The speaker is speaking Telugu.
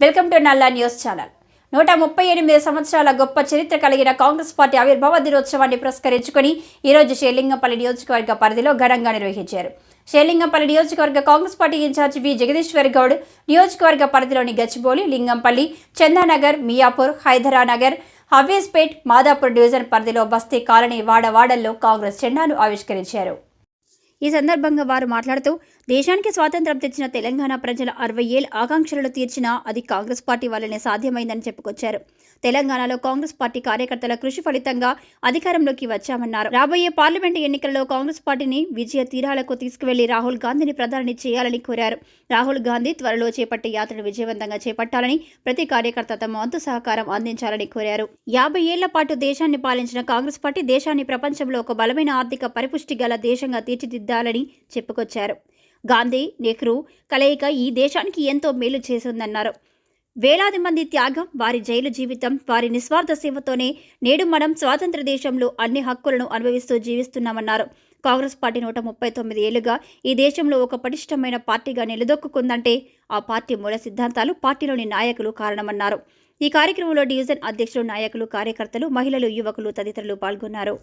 Welcome to Nalla news channel. నూట ముప్పై ఎనిమిది సంవత్సరాల గొప్ప చరిత్ర కలిగిన కాంగ్రెస్ పార్టీ ఆవిర్భావ దినోత్సవాన్ని పురస్కరించుకుని ఈరోజు షేలింగంపల్లి నియోజకవర్గ పరిధిలో ఘనంగా నిర్వహించారు. షేలింగంపల్లి నియోజకవర్గ Congress party in-charge V Jagadeeshwar Goud నియోజకవర్గ పరిధిలోని గచ్చిబౌలి లింగంపల్లి చందానగర్ మియాపూర్ హైదరానగర్ హవేజ్పేట్ మాదాపూర్ డివిజన్ పరిధిలో బస్తీ కాలనీ వాడవాడల్లో కాంగ్రెస్ జెండాను ఆవిష్కరించారు. ఈ సందర్భంగా వారు మాట్లాడుతూ దేశానికి స్వాతంత్రం తెచ్చిన తెలంగాణ ప్రజల అరవై ఏళ్ళ ఆకాంక్షలను తీర్చినా అది కాంగ్రెస్ పార్టీ వల్లనే సాధ్యమైందని చెప్పుకొచ్చారు. తెలంగాణలో కాంగ్రెస్ పార్టీ కార్యకర్తల కృషి ఫలితంగా అధికారంలోకి వచ్చామన్నారు. రాబోయే పార్లమెంటు ఎన్నికలలో కాంగ్రెస్ పార్టీని విజయ తీరాలకు తీసుకువెళ్ళి రాహుల్ గాంధీని ప్రధాని చేయాలని కోరారు. రాహుల్ గాంధీ త్వరలో చేపట్టే యాత్రను విజయవంతంగా చేపట్టాలని ప్రతి కార్యకర్త తమ వంతు సహకారం అందించాలని కోరారు. యాభై ఏళ్ళ పాటు దేశాన్ని పాలించిన కాంగ్రెస్ పార్టీ దేశాన్ని ప్రపంచంలో ఒక బలమైన ఆర్థిక పరిపుష్టి గల దేశంగా తీర్చిదిద్దాలని చెప్పుకొచ్చారు. గాంధీ నెహ్రూ కలయిక ఈ దేశానికి ఎంతో మేలు చేసిందన్నారు. వేలాది మంది త్యాగం వారి జైలు జీవితం వారి నిస్వార్థ సేవతోనే నేడు మనం స్వాతంత్ర దేశంలో అన్ని హక్కులను అనుభవిస్తూ జీవిస్తున్నామన్నారు. కాంగ్రెస్ పార్టీ నూట ముప్పై తొమ్మిది ఏళ్ళుగా ఈ దేశంలో ఒక పటిష్టమైన పార్టీగా నిలదొక్కుందంటే ఆ పార్టీ మూల సిద్ధాంతాలు పార్టీలోని నాయకులు కారణమన్నారు. ఈ కార్యక్రమంలో డివిజన్ అధ్యక్షులు నాయకులు కార్యకర్తలు మహిళలు యువకులు తదితరులు పాల్గొన్నారు.